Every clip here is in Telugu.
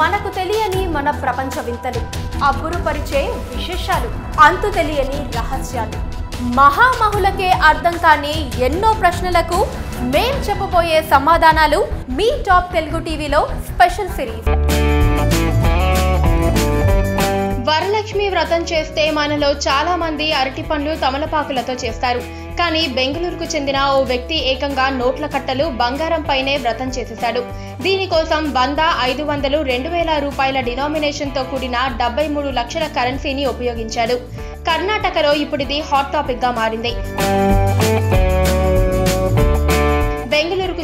మనకు తెలియని మన ప్రపంచ వింతలు అబ్బురుపరిచే విశేషాలు అంతు తెలియని రహస్యాలు. మహామహులకే అర్థం కాని ఎన్నో ప్రశ్నలకు మేం చెప్పబోయే సమాధానాలు మీ టాప్ తెలుగు టీవీలో స్పెషల్ సిరీస్. వరలక్ష్మి వ్రతం చేస్తే మనలో చాలా మంది అరటి పండ్లు తమలపాకులతో చేస్తారు. కానీ బెంగళూరుకు చెందిన ఓ వ్యక్తి ఏకంగా నోట్ల కట్టలు బంగారం పైనే వ్రతం చేసేశాడు. దీనికోసం వంద ఐదు వందలు రెండు వేల రూపాయల డినామినేషన్తో కూడిన డెబ్బై మూడు లక్షల కరెన్సీని ఉపయోగించాడు. కర్ణాటకలో ఇప్పుడిది హాట్ టాపిక్గా మారింది.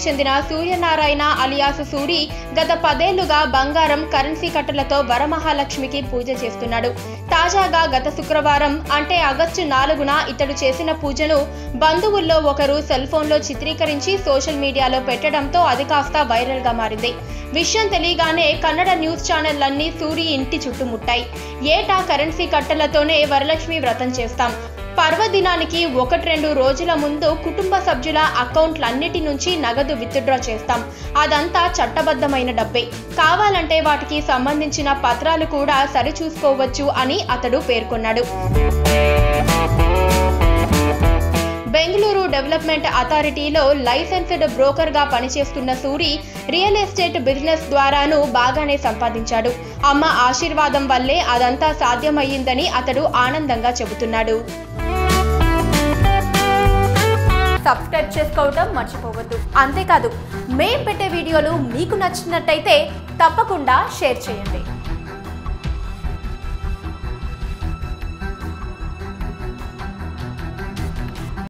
చెందిన సూర్యనారాయణ అలియాసు సూరి గత పదేళ్ళుగా బంగారం కరెన్సీ కట్టలతో వరమహాలక్ష్మికి పూజ చేస్తున్నాడు. తాజాగా గత శుక్రవారం అంటే ఆగస్టు నాలుగున ఇతడు చేసిన పూజను బంధువుల్లో ఒకరు సెల్ఫోన్లో చిత్రీకరించి సోషల్ మీడియాలో పెట్టడంతో అది కాస్త వైరల్గా మారింది. విషయం తెలియగానే కన్నడ న్యూస్ ఛానళ్ళన్నీ సూరి ఇంటి చుట్టుముట్టాయి. ఏటా కరెన్సీ కట్టలతోనే వరలక్ష్మి వ్రతం చేస్తాం. పర్వదినానికి ఒకటి రెండు రోజుల ముందు కుటుంబ సభ్యుల అకౌంట్లన్నిటి నుంచి నగదు విత్డ్రా చేస్తాం. అదంతా చట్టబద్ధమైన డబ్బే. కావాలంటే వాటికి సంబంధించిన పత్రాలు కూడా సరిచూసుకోవచ్చు అని అతడు పేర్కొన్నాడు. బెంగళూరు డెవలప్మెంట్ అథారిటీలో లైసెన్స్డ్ బ్రోకర్గా పనిచేస్తున్న సూరి రియల్ ఎస్టేట్ బిజినెస్ ద్వారాను బాగానే సంపాదించాడు. అమ్మ ఆశీర్వాదం వల్లే అదంతా సాధ్యమయ్యిందని అతడు ఆనందంగా చెబుతున్నాడు. సబ్స్క్రైబ్ చేసుకోవటం మర్చిపోవద్దు. అంతేకాదు మేం పెట్టే వీడియోలు మీకు నచ్చినట్టయితే తప్పకుండా షేర్ చేయండి.